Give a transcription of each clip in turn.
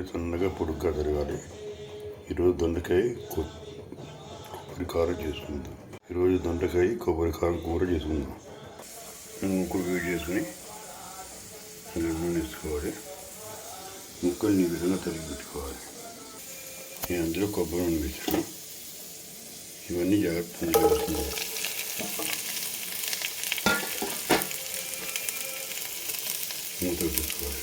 దొండకాయలు సన్నగా పొడుగ్గా తరగాలి ఈరోజు దొండకాయ కొబ్బరి కారం చేసుకుందాం. ఈరోజు దొండకాయ కొబ్బరి కారం కూర చేసుకుందాం. ముక్కలు వేడి చేసుకుని నూనె వేసుకోవాలి. ముక్కల్ని ఈ విధంగా తరిగి పెట్టుకోవాలి. నేను అందులో కొబ్బరి నూనె వేసాను ఇవన్నీ జాగ్రత్తగా చేసుకుందాం మూత పెట్టుకోవాలి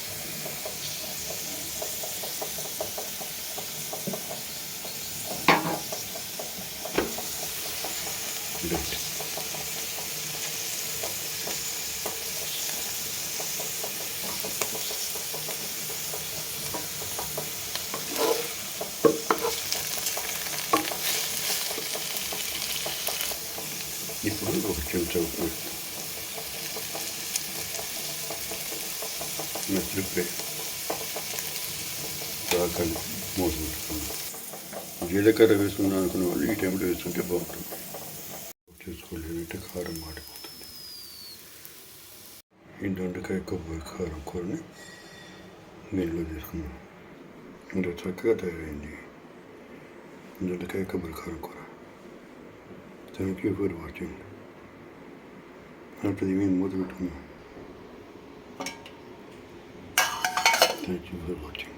Good. ఇప్పుడు ఒక చెంచా ఉప్పు. వేస్తాం నచ్చిపోయి రాకలి మూత పెట్టుకున్నాం జీలకర్ర వేసుకున్నాం అనుకున్న వాళ్ళు ఈ టైంలో వేసుకుంటే బాగుంటుంది. చేసుకోలేదంటే కారం మాడిపోతుంది. ఈ దొండకాయ కొబ్బరి కారం కూరని నీళ్ళు తీసుకున్నాం ఇంకా చక్కగా తయారైంది. దొండకాయ కొబ్బరి కారం కూర. థ్యాంక్ యూ ఫర్ వాచింగ్ అప్పుడు మేము మూత పెట్టుకున్నాం థ్యాంక్ యూ ఫర్ వాచింగ్